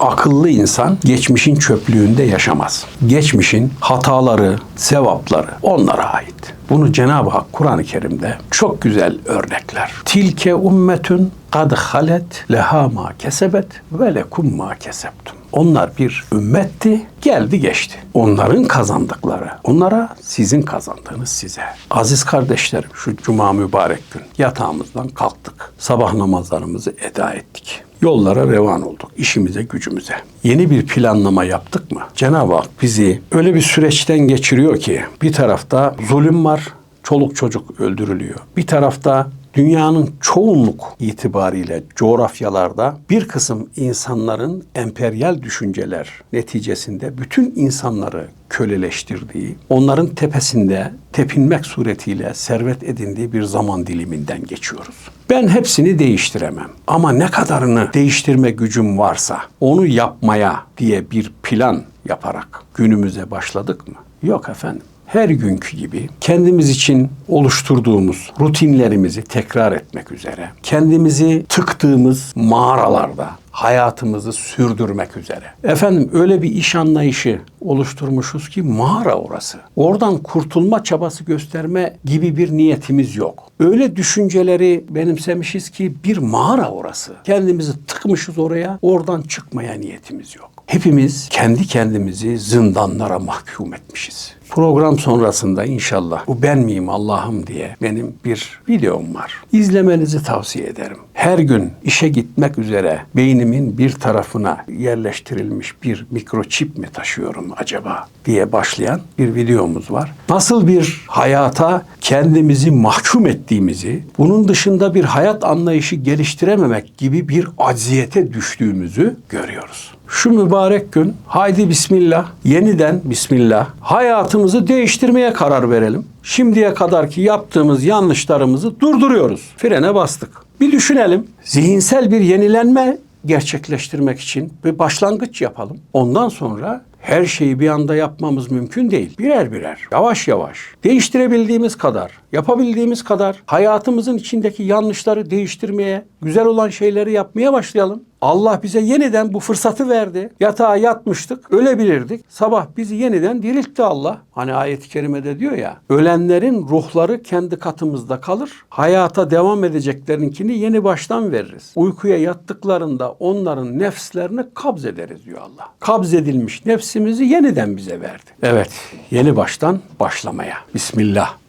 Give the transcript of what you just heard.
Akıllı insan geçmişin çöplüğünde yaşamaz. Geçmişin hataları, sevapları onlara ait. Bunu Cenab-ı Hak Kur'an-ı Kerim'de çok güzel örnekler. Tilke ummetun kad halet leha ma kesebet ve lekum ma kesebtum. Onlar bir ümmetti, geldi geçti. Onların kazandıkları, onlara sizin kazandığınız size. Aziz kardeşlerim, şu cuma mübarek gün yatağımızdan kalktık. Sabah namazlarımızı eda ettik. Yollara revan olduk, işimize, gücümüze. Yeni bir planlama yaptık mı? Cenab-ı Hak bizi öyle bir süreçten geçiriyor ki bir tarafta zulüm var, çoluk çocuk öldürülüyor. Bir tarafta dünyanın çoğunluk itibariyle coğrafyalarda bir kısım insanların emperyal düşünceler neticesinde bütün insanları köleleştirdiği, onların tepesinde tepinmek suretiyle servet edindiği bir zaman diliminden geçiyoruz. Ben hepsini değiştiremem ama ne kadarını değiştirme gücüm varsa onu yapmaya diye bir plan yaparak günümüze başladık mı? Yok efendim her günkü gibi kendimiz için oluşturduğumuz rutinlerimizi tekrar etmek üzere, kendimizi tıktığımız mağaralarda hayatımızı sürdürmek üzere. Efendim öyle bir iş anlayışı oluşturmuşuz ki mağara orası. Oradan kurtulma çabası gösterme gibi bir niyetimiz yok. Öyle düşünceleri benimsemişiz ki bir mağara orası. Kendimizi tıkmışız oraya, oradan çıkmaya niyetimiz yok. Hepimiz kendi kendimizi zindanlara mahkum etmişiz. Program sonrasında inşallah bu ben miyim Allah'ım diye benim bir videom var. İzlemenizi tavsiye ederim. Her gün işe gitmek üzere beynimin bir tarafına yerleştirilmiş bir mikroçip mi taşıyorum acaba diye başlayan bir videomuz var. Nasıl bir hayata kendimizi mahkum ettiğimizi, bunun dışında bir hayat anlayışı geliştirememek gibi bir acziyete düştüğümüzü görüyoruz. Şu mübarek gün haydi bismillah yeniden bismillah hayatımızı değiştirmeye karar verelim. Şimdiye kadarki yaptığımız yanlışlarımızı durduruyoruz. Frene bastık. Bir düşünelim. Zihinsel bir yenilenme gerçekleştirmek için bir başlangıç yapalım. Ondan sonra her şeyi bir anda yapmamız mümkün değil. Birer birer, yavaş yavaş, değiştirebildiğimiz kadar, yapabildiğimiz kadar hayatımızın içindeki yanlışları değiştirmeye, güzel olan şeyleri yapmaya başlayalım. Allah bize yeniden bu fırsatı verdi. Yatağa yatmıştık, ölebilirdik. Sabah bizi yeniden diriltti Allah. Hani ayet-i kerimede diyor ya, ölenlerin ruhları kendi katımızda kalır. Hayata devam edeceklerinkini yeni baştan veririz. Uykuya yattıklarında onların nefslerini kabz ederiz diyor Allah. Kabz edilmiş nefsimizi yeniden bize verdi. Evet, yeni baştan başlamaya. Bismillah.